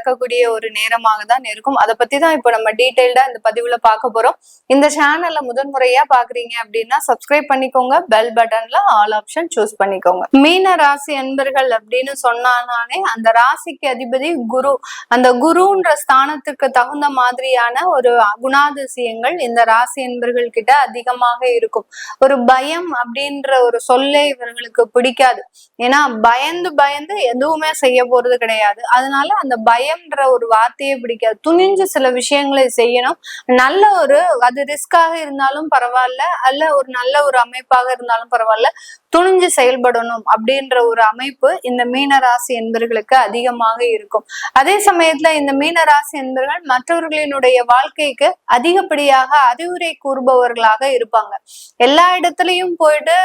நடக்கக்கூடிய ஒரு நேரமாக தான் இருக்கும். அதை பத்தி தான் இப்போ நம்ம டீட்டெயில்டா இந்த பதிவுல பார்க்க போறோம். இந்த சேனல்ல முதன்முறையா பாக்குறீங்க அப்படின்னா சப்ஸ்கிரைப் பண்ணிக்கோங்க. பெல் பட்டன்ல ஆல் ஆப்ஷன் சூஸ் பண்ணிக்கோங்க. மீன ராசி அன்பர்கள் அப்படின்னு சொன்னானே அந்த ராசிக்கு அதிபதி குரு. அந்த குருன்ற ஸ்தானத்துக்கு தகுந்த மாதிரியான ஒரு குணாதிசயங்கள் இந்த ராசி என்பர்கள் கிட்ட அதிகமாக இருக்கும். ஒரு பயம் அப்படின்ற ஒரு சொல்லே இவர்களுக்கு பிடிக்காது. ஏன்னா பயந்து பயந்து எதுவுமே செய்ய போறது கிடையாது. அதனால அந்த பயம் பயம்ன்ற ஒரு வார்த்தையே பிடிக்காது. துணிஞ்சு சில விஷயங்களை செய்யணும். நல்ல ஒரு அது ரிஸ்காக இருந்தாலும் பரவாயில்ல. அல்ல ஒரு நல்ல ஒரு அமைப்பாக இருந்தாலும் பரவாயில்ல. துணிஞ்சு செயல்படணும் அப்படின்ற ஒரு அமைப்பு இந்த மீன ராசி என்பர்களுக்கு அதிகமாக இருக்கும். அதே சமயத்துல இந்த மீன ராசி என்பர்கள் மற்றவர்களினுடைய வாழ்க்கைக்கு அதிகப்படியாக அறிவுரை கூறுபவர்களாக இருப்பாங்க. எல்லா இடத்துலயும் போயிட்டு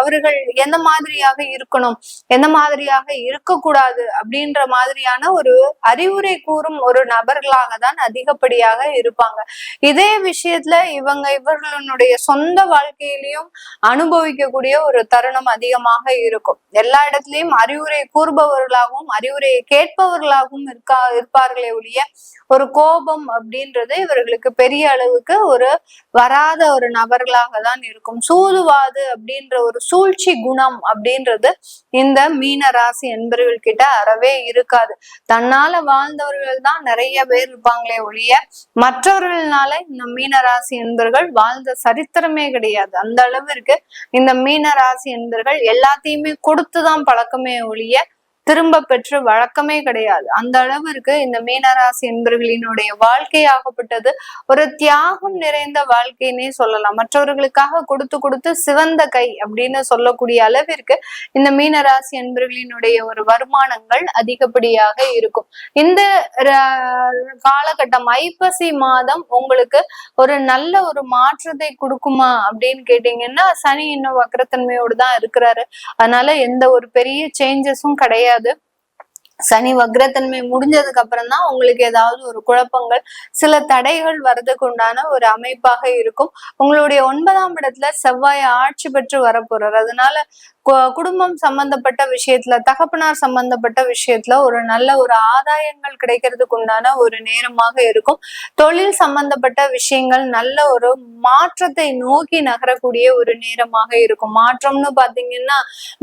அவர்கள் எந்த மாதிரியாக இருக்கணும் எந்த மாதிரியாக இருக்கக்கூடாது அப்படின்ற மாதிரியான ஒரு அறிவுரை கூறும் ஒரு நபர்களாக தான் அதிகப்படியாக இருப்பாங்க. இதே விஷயத்துல இவங்க இவர்களுடைய சொந்த வாழ்க்கையிலையும் அனுபவிக்கக்கூடிய ஒரு தருணம் அதிகமாக இருக்கும். எல்லா இடத்துலயும் அறிவுரை கூறுபவர்களாகவும் அறிவுரையை கேட்பவர்களாகவும் இருக்கா இருப்பார்களே ஒழிய ஒரு கோபம் அப்படின்றது இவர்களுக்கு பெரிய அளவுக்கு ஒரு வராத ஒரு நபர்களாக தான் இருக்கும். சூதுவாது அப்படின்ற ஒரு சூழ்ச்சி குணம் அப்படின்றது இந்த மீன ராசி என்பவர்கள் கிட்ட அறவே இருக்காது. தன்னால வாழ்ந்தவர்கள் தான் நிறைய பேர் இருப்பாங்களே ஒழிய மற்றவர்களால இந்த மீன ராசி வாழ்ந்த சரித்திரமே கிடையாது. அந்த அளவிற்கு இந்த மீன ராசி எல்லாத்தையுமே கொடுத்துதான் பழக்கமே ஒழிய திரும்ப பெற்று வழக்கமே கிடையாது. அந்த அளவிற்கு இந்த மீனராசி என்பர்களினுடைய வாழ்க்கையாகப்பட்டது ஒரு தியாகம் நிறைந்த வாழ்க்கைன்னே சொல்லலாம். மற்றவர்களுக்காக கொடுத்து கொடுத்து சிவந்த கை அப்படின்னு சொல்லக்கூடிய அளவிற்கு இந்த மீனராசி என்பர்களினுடைய ஒரு வருமானங்கள் அதிகப்படியாக இருக்கும். இந்த காலகட்டம் ஐப்பசி மாதம் உங்களுக்கு ஒரு நல்ல ஒரு மாற்றத்தை கொடுக்குமா அப்படின்னு கேட்டீங்கன்னா சனி இன்னும் வக்கரத்தன்மையோடு தான் இருக்கிறாரு. அதனால எந்த ஒரு பெரிய சேஞ்சஸும் கிடையாது. கிடையாது. சனி வக்ரத்தன்மை முடிஞ்சதுக்கு அப்புறம் தான் உங்களுக்கு ஏதாவது ஒரு குழப்பங்கள் சில தடைகள் வர்றதுக்கு உண்டான ஒரு அமைப்பாக இருக்கும். உங்களுடைய ஒன்பதாம் இடத்துல செவ்வாய் ஆட்சி பெற்று வரப்போறார். அதனால குடும்பம் சம்பந்தப்பட்ட விஷயத்துல தகப்பனார் சம்பந்தப்பட்ட விஷயத்துல ஒரு நல்ல ஒரு ஆதாயங்கள் கிடைக்கிறதுக்கு உண்டான ஒரு நேரமாக இருக்கும். தொழில் சம்பந்தப்பட்ட விஷயங்கள் நல்ல ஒரு மாற்றத்தை நோக்கி நகரக்கூடிய ஒரு நேரமாக இருக்கும். மாற்றம்னு பாத்தீங்கன்னா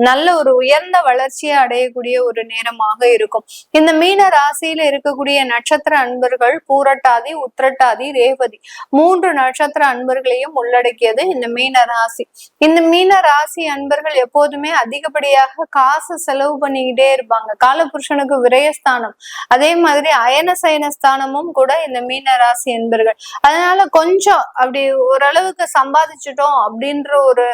நல்ல ஒரு உயர்ந்த வளர்ச்சியை அடையக்கூடிய ஒரு நேரமாக இருக்கும். இந்த மீன ராசியில இருக்கக்கூடிய நட்சத்திர அன்பர்கள் பூரட்டாதி உத்திரட்டாதி ரேவதி மூன்று நட்சத்திர அன்பர்களையும் உள்ளடக்கியது இந்த மீன ராசி. இந்த மீன ராசி அன்பர்கள் எப்போது எப்போதுமே அதிகப்படியாக காசு செலவு பண்ணிக்கிட்டே இருப்பாங்க. காலபுருஷனுக்கு விரயஸ்தானம். அதே மாதிரி அயன சயன ஸ்தானமும் கூட இந்த மீன ராசி என்பர்கள். அதனால கொஞ்சம் அப்படி ஓரளவுக்கு சம்பாதிச்சிட்டோம் அப்படின்ற ஒரு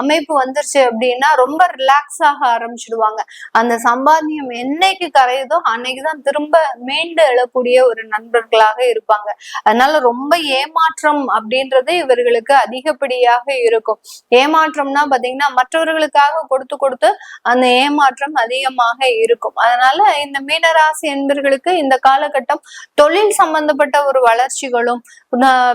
அமைப்பு வந்துருச்சு அப்படின்னா ரொம்ப ரிலாக்ஸ் ஆக ஆரம்பிச்சிடுவாங்க. அந்த சம்பாத்தியம் என்னைக்கு கரையுதோ அன்னைக்குதான் திரும்ப மீண்டு எழக்கூடிய ஒரு நண்பர்களாக இருப்பாங்க. அதனால ரொம்ப ஏமாற்றம் அப்படின்றது இவர்களுக்கு அதிகப்படியாக இருக்கும். ஏமாற்றம்னா பாத்தீங்கன்னா மற்றவர்களுக்கு மற்றவர்களுக்காக கொடுத்து கொடுத்து அந்த ஏமாற்றம் அதிகமாக இருக்கும். அதனால இந்த மீனராசி என்பர்களுக்கு இந்த காலகட்டம் தொழில் சம்பந்தப்பட்ட ஒரு வளர்ச்சிகளும்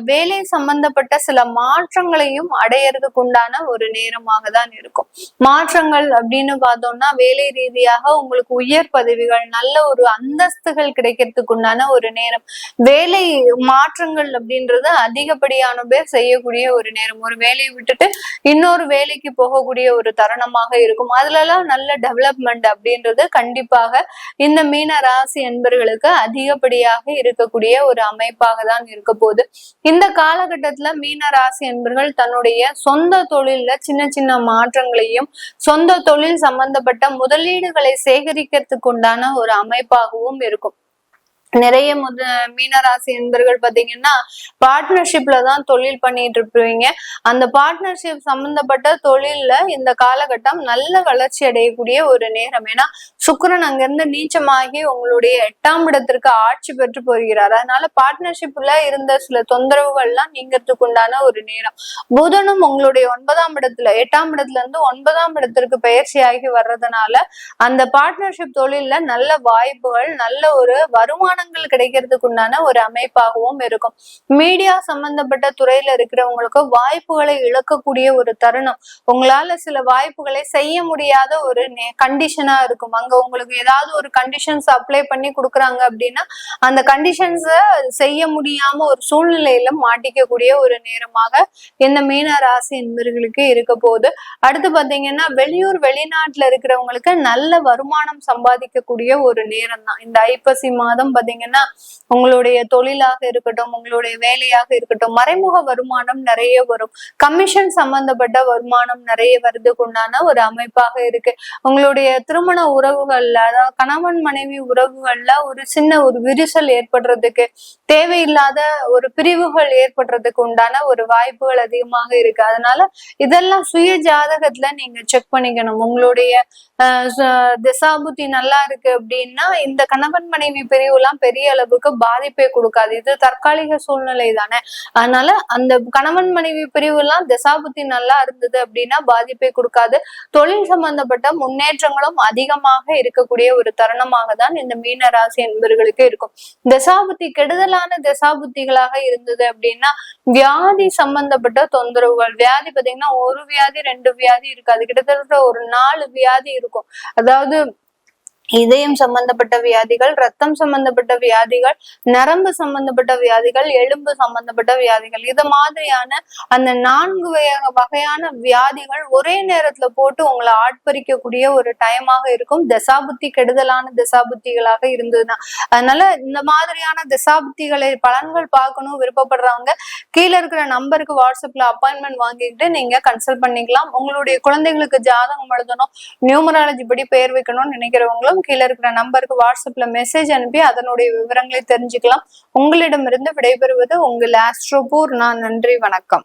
வேலை சம்பந்தப்பட்ட சில மாற்றங்களையும் அடையறதுக்கு உண்டான ஒரு நேரமாக தான் இருக்கும். மாற்றங்கள் அப்படின்னு பார்த்தோம்னா வேலை ரீதியாக உங்களுக்கு உயர் பதவிகள் நல்ல ஒரு அந்தஸ்துகள் கிடைக்கிறதுக்கு உண்டான ஒரு நேரம். வேலை மாற்றங்கள் அப்படின்றது அதிகப்படியான பேர் செய்யக்கூடிய ஒரு நேரம். ஒரு வேலையை விட்டுட்டு இன்னொரு வேலைக்கு போகக்கூடிய ஒரு தருணமாக இருக்கும். அதுலலாம் நல்ல டெவலப்மெண்ட் அப்படின்றது கண்டிப்பாக இந்த மீன ராசி என்பர்களுக்கு அதிகப்படியாக இருக்கக்கூடிய ஒரு அமைப்பாக தான் இருக்க போகுது. இந்த காலகட்டத்துல மீன ராசி என்பர்கள் தன்னுடைய சொந்த தொழில்ல சின்ன சின்ன மாற்றங்களையும் சொந்த தொழில் சம்பந்தப்பட்ட முதலீடுகளை சேகரிக்கிறதுக்கு உண்டான ஒரு அமைப்பாகவும் இருக்கும். நிறைய முத மீனராசி என்பர்கள் பாத்தீங்கன்னா பார்ட்னர்ஷிப்ல தான் தொழில் பண்ணிட்டு இருப்பீங்க. அந்த பார்ட்னர்ஷிப் சம்பந்தப்பட்ட தொழில்ல இந்த காலகட்டம் நல்ல வளர்ச்சி அடையக்கூடிய ஒரு நேரம். ஏன்னா சுக்கரன் அங்கிருந்து நீச்சமாகி உங்களுடைய எட்டாம் இடத்திற்கு ஆட்சி பெற்று போகிறார். அதனால பார்ட்னர்ஷிப்ல இருந்த சில தொந்தரவுகள்லாம் நீங்கிறதுக்கு உண்டான ஒரு நேரம். புதனும் உங்களுடைய ஒன்பதாம் இடத்துல எட்டாம் இடத்துல இருந்து ஒன்பதாம் இடத்திற்கு பயிற்சியாகி வர்றதுனால அந்த பார்ட்னர்ஷிப் தொழில்ல நல்ல வாய்ப்புகள் நல்ல ஒரு வருமானங்கள் கிடைக்கிறதுக்கு உண்டான ஒரு அமைப்பாகவும் இருக்கும். மீடியா சம்பந்தப்பட்ட துறையில இருக்கிறவங்களுக்கு வாய்ப்புகளை இழக்கக்கூடிய ஒரு தருணம். உங்களால சில வாய்ப்புகளை செய்ய முடியாத ஒரு கண்டிஷனா இருக்கும். அங்க உங்களுக்கு ஏதாவது ஒரு கண்டிஷன்ஸ் அப்ளை பண்ணி கொடுக்குறாங்க அப்படின்னா அந்த கண்டிஷன்ஸை செய்ய முடியாம ஒரு சூழ்நிலையில மாட்டிக்கக்கூடிய ஒரு நேரமாக இந்த மீன ராசி என்பர்களுக்கு இருக்க போகுது. அடுத்து பாத்தீங்கன்னா வெளியூர் வெளிநாட்டுல இருக்கிறவங்களுக்கு நல்ல வருமானம் சம்பாதிக்கக்கூடிய ஒரு நேரம் தான் இந்த ஐப்பசி மாதம் பாத்தீங்கன்னா உங்களுடைய தொழிலாக இருக்கட்டும் உங்களுடைய வேலையாக இருக்கட்டும் மறைமுக வருமானம் நிறைய வரும். கமிஷன் சம்பந்தப்பட்ட வருமானம் நிறைய வருதுக்குண்டான ஒரு அமைப்பாக இருக்கு. உங்களுடைய திருமண உறவு உறவுகள்ல அதாவது கணவன் மனைவி உறவுகள்ல ஒரு சின்ன ஒரு விரிசல் ஏற்படுறதுக்கு தேவையில்லாத ஒரு பிரிவுகள் ஏற்படுறதுக்கு உண்டான ஒரு வாய்ப்புகள் அதிகமாக இருக்கு. அதனால இதெல்லாம் சுய ஜாதகத்துல நீங்க செக் பண்ணிக்கணும். உங்களுடைய திசாபுத்தி நல்லா இருக்கு அப்படின்னா இந்த கணவன் மனைவி பிரிவு எல்லாம் பெரிய அளவுக்கு பாதிப்பே கொடுக்காது. இது தற்காலிக சூழ்நிலை தானே. அதனால அந்த கணவன் மனைவி பிரிவு எல்லாம் திசாபுத்தி நல்லா இருந்தது அப்படின்னா பாதிப்பே கொடுக்காது. தொழில் சம்பந்தப்பட்ட முன்னேற்றங்களும் அதிகமாக இருக்கக்கூடிய ஒரு தருணமாக தான் இந்த மீன ராசி என்பவர்களுக்கு இருக்கும். திசாபுத்தி கெடுதலான திசாபுத்திகளாக இருந்தது அப்படின்னா வியாதி சம்பந்தப்பட்ட தொந்தரவுகள். வியாதி பாத்தீங்கன்னா ஒரு வியாதி ரெண்டு வியாதி இருக்காது கிட்டத்தட்ட ஒரு நாலு வியாதி இருக்கும். அதாவது இதயம் சம்பந்தப்பட்ட வியாதிகள் ரத்தம் சம்பந்தப்பட்ட வியாதிகள் நரம்பு சம்பந்தப்பட்ட வியாதிகள் எலும்பு சம்பந்தப்பட்ட வியாதிகள். இது மாதிரியான அந்த நான்கு வகையான வியாதிகள் ஒரே நேரத்துல போட்டு உங்களை ஆட்பறிக்கக்கூடிய ஒரு டைமாக இருக்கும். தசாபுத்தி கெடுதலான தசாபுத்திகளாக இருந்ததுன்னா அதனால இந்த மாதிரியான தசாபுத்திகளை பலன்கள் பார்க்கணும் விருப்பப்படுறவங்க கீழே இருக்கிற நம்பருக்கு வாட்ஸ்அப்ல அப்பாயின்மெண்ட் வாங்கிக்கிட்டு நீங்க கன்சல்ட் பண்ணிக்கலாம். உங்களுடைய குழந்தைங்களுக்கு ஜாதகம் எழுதணும் நியூமராலஜி படி பெயர் வைக்கணும்னு நினைக்கிறவங்களும் கீழே இருக்கிற நம்பருக்கு வாட்ஸ்அப்ல மெசேஜ் அனுப்பி அதனுடைய விவரங்களை தெரிஞ்சுக்கலாம். உங்களிடமிருந்து விடைபெறுவது உங்கள் ஆஸ்ட்ரோபூர் நான் நன்றி வணக்கம்.